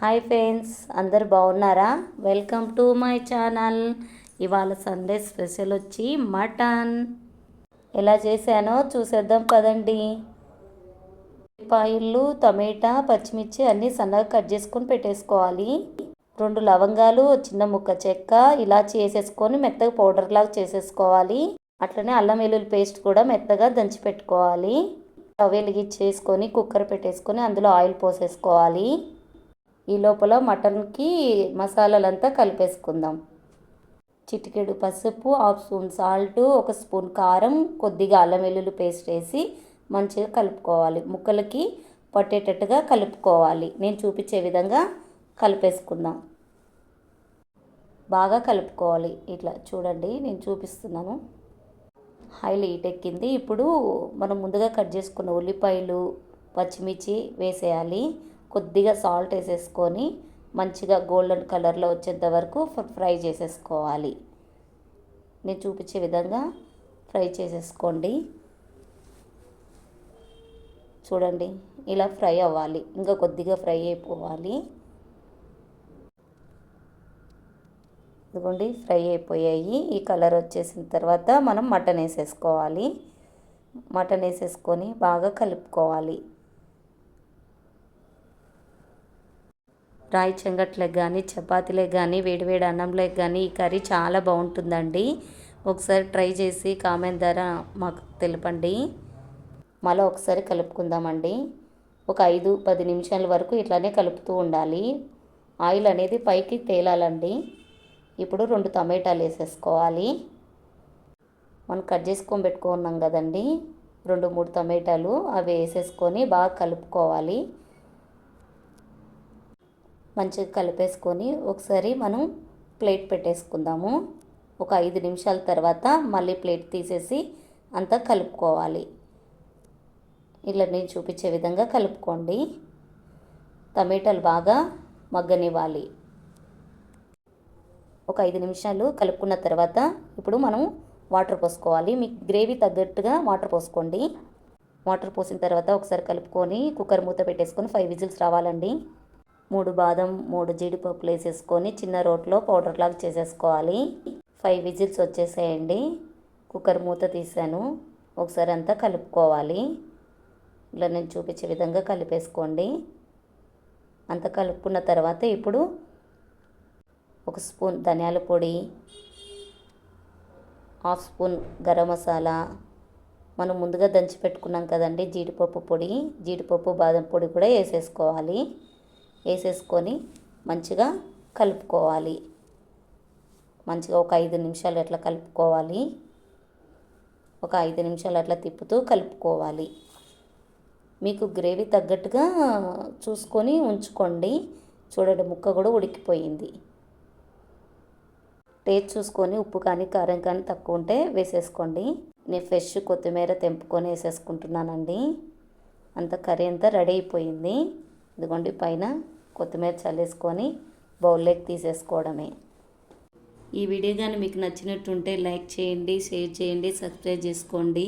Hi friends అందరు బాగున్నారా? Welcome to my channel. ఇవాళ సండే స్పెషల్ వచ్చి మటన్. ఎలా చేశానో చూసేద్దాం పదండి. ఉల్లిపాయలు టమాటా పచ్చిమిర్చి అన్నీ సన్నగా కట్ చేసుకొని పెట్టేసుకోవాలి. రెండు లవంగాలు చిన్న ముక్క చెక్క ఇలా చేసేసుకొని మెత్తగా పౌడర్ లాగా చేసేసుకోవాలి. అట్లనే అల్లం వెల్లుల్లి పేస్ట్ కూడా మెత్తగా దంచి పెట్టుకోవాలి. స్టవ్ వెలిగించేసుకొని కుక్కర్ పెట్టేసుకొని అందులో ఆయిల్ పోసేసుకోవాలి. ఈ లోపల మటన్కి మసాలాలంతా కలిపేసుకుందాం. చిటికెడు పసుపు హాఫ్ స్పూన్ సాల్ట్ ఒక స్పూన్ కారం కొద్దిగా అల్లం వెల్లుల్లి పేస్ట్ వేసి మంచిగా కలుపుకోవాలి. ముక్కలకి పట్టేటట్టుగా కలుపుకోవాలి. నేను చూపించే విధంగా కలిపేసుకుందాం. బాగా కలుపుకోవాలి. ఇట్లా చూడండి నేను చూపిస్తున్నాను. ఆయిల్ హీట్ ఎక్కింది. ఇప్పుడు మనం ముందుగా కట్ చేసుకున్న ఉల్లిపాయలు పచ్చిమిర్చి వేసేయాలి. కొద్దిగా సాల్ట్ వేసేసుకొని మంచిగా గోల్డెన్ కలర్లో వచ్చేంత వరకు ఫ్రై చేసేసుకోవాలి. నేను చూపించే విధంగా ఫ్రై చేసేసుకోండి. చూడండి ఇలా ఫ్రై అవ్వాలి. ఇంకా కొద్దిగా ఫ్రై అయిపోవాలి. ఇదిగోండి ఫ్రై అయిపోయాయి. ఈ కలర్ వచ్చేసిన తర్వాత మనం మటన్ వేసేసుకోవాలి. మటన్ వేసేసుకొని బాగా కలుపుకోవాలి. రాయి చెంగట్లకు కానీ చపాతీలకు కానీ వేడివేడి అన్నంలోకి కానీ ఈ కర్రీ చాలా బాగుంటుందండి. ఒకసారి ట్రై చేసి కామెంట్ ద్వారా మాకు తెలపండి. మళ్ళీ ఒకసారి కలుపుకుందామండి. ఒక ఐదు పది నిమిషాల వరకు ఇట్లానే కలుపుతూ ఉండాలి. ఆయిల్ అనేది పైకి తేలాలండి. ఇప్పుడు రెండు టమాటాలు వేసేసుకోవాలి. మనం కట్ చేసుకొని పెట్టుకున్నాం కదండి. రెండు మూడు టమాటాలు అవి వేసేసుకొని బాగా కలుపుకోవాలి. మంచిగా కలిపేసుకొని ఒకసారి మనం ప్లేట్ పెట్టేసుకుందాము. ఒక ఐదు నిమిషాల తర్వాత మళ్ళీ ప్లేట్ తీసేసి అంతా కలుపుకోవాలి. ఇలా నేను చూపించే విధంగా కలుపుకోండి. టమాటాలు బాగా మగ్గనివ్వాలి. ఒక ఐదు నిమిషాలు కలుపుకున్న తర్వాత ఇప్పుడు మనం వాటర్ పోసుకోవాలి. మీకు గ్రేవీ తగ్గట్టుగా వాటర్ పోసుకోండి. వాటర్ పోసిన తర్వాత ఒకసారి కలుపుకొని కుక్కర్ మూత పెట్టేసుకొని ఫైవ్ విజిల్స్ రావాలండి. మూడు బాదం మూడు జీడిపప్పులు వేసేసుకొని చిన్న రోట్లో పౌడర్ లాగా చేసేసుకోవాలి. ఫైవ్ విజిల్స్ వచ్చేసేయండి. కుక్కర్ మూత తీసాను ఒకసారి అంతా కలుపుకోవాలి. ఇలా నేను చూపించే విధంగా కలిపేసుకోండి. అంత కలుపుకున్న తర్వాత ఇప్పుడు ఒక స్పూన్ ధనియాల పొడి హాఫ్ స్పూన్ గరం మసాలా. మనం ముందుగా దంచి పెట్టుకున్నాం కదండి జీడిపప్పు పొడి. జీడిపప్పు బాదం పొడి కూడా వేసేసుకోవాలి. వేసేసుకొని మంచిగా కలుపుకోవాలి. మంచిగా ఒక ఐదు నిమిషాలు అట్లా కలుపుకోవాలి. ఒక ఐదు నిమిషాలు అట్లా తిప్పుతూ కలుపుకోవాలి. మీకు గ్రేవీ తగ్గట్టుగా చూసుకొని ఉంచుకోండి. చూడండి ముక్క కూడా ఉడికిపోయింది. టేస్ట్ చూసుకొని ఉప్పు కానీ కారం కానీ తక్కువ ఉంటే వేసేసుకోండి. నేను ఫ్రెష్ కొత్తిమీర తెంపుకొని వేసేసుకుంటున్నానండి. అంత కర్రీ అంతా రెడీ అయిపోయింది. ఇదిగోండి పైన కొత్తిమీర చల్లేసుకొని బౌల్లోకి తీసేసుకోవడమే. ఈ వీడియో కానీ మీకు నచ్చినట్టుంటే లైక్ చేయండి షేర్ చేయండి సబ్స్క్రైబ్ చేసుకోండి.